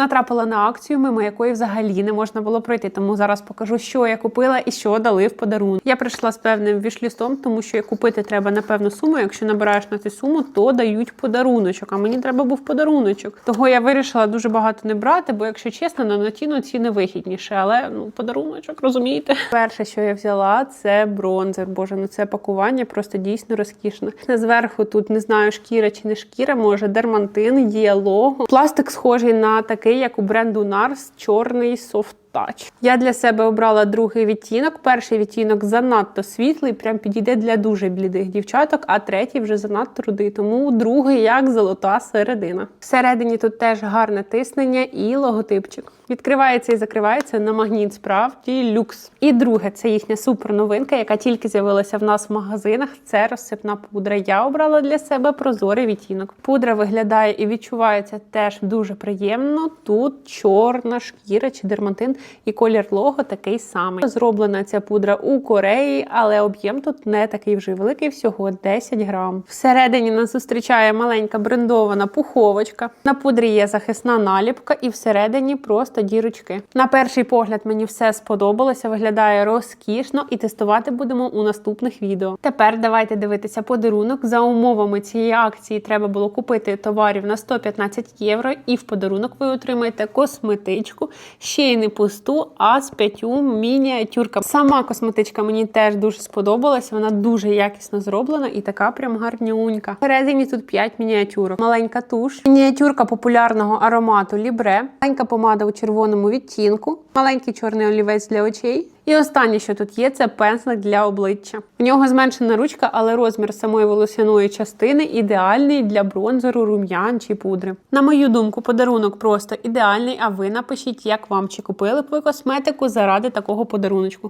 Натрапила на акцію, мимо якої взагалі не можна було пройти. Тому зараз покажу, що я купила і що дали в подарунок. Я прийшла з певним вішлістом, тому що купити треба на певну суму. Якщо набираєш на цю суму, то дають подаруночок. А мені треба був подаруночок. Того я вирішила дуже багато не брати, бо якщо чесно, на Нотіно ціни вигідніше, але ну подаруночок, розумієте? Перше, що я взяла, це бронзер. Боже, ну це пакування просто дійсно розкішне. Зверху тут не знаю, шкіра чи не шкіра, може дермантин, є лого. Пластик схожий на такий, як у бренду Nars, чорний софт. Тач. Я для себе обрала другий відтінок. Перший відтінок занадто світлий, прям підійде для дуже блідих дівчаток, а третій вже занадто рудий. Тому другий як золота середина. Всередині тут теж гарне тиснення і логотипчик. Відкривається і закривається на магніт справді люкс. І друге, це їхня супер новинка, яка тільки з'явилася в нас в магазинах. Це розсипна пудра. Я обрала для себе прозорий відтінок. Пудра виглядає і відчувається теж дуже приємно. Тут чорна шкіра чи дермантин, і колір лого такий самий. Зроблена ця пудра у Кореї, але об'єм тут не такий вже великий, всього 10 грам. Всередині нас зустрічає маленька брендована пуховочка. На пудрі є захисна наліпка, і всередині просто дірочки. На перший погляд мені все сподобалося, виглядає розкішно, і тестувати будемо у наступних відео. Тепер давайте дивитися подарунок. За умовами цієї акції треба було купити товарів на 115 євро, і в подарунок ви отримаєте косметичку, ще й не пусту, а з п'ятю мініатюрками. Сама косметичка мені теж дуже сподобалась. Вона дуже якісно зроблена і така прям гарнюнька. Всередині тут 5 мініатюрок. Маленька туш, мініатюрка популярного аромату Лібре, маленька помада у червоному відтінку, маленький чорний олівець для очей. І останнє, що тут є, це пензлик для обличчя. В нього зменшена ручка, але розмір самої волосяної частини ідеальний для бронзеру, рум'ян чи пудри. На мою думку, подарунок просто ідеальний. А ви напишіть, як вам чи купили б ви косметику заради такого подаруночку.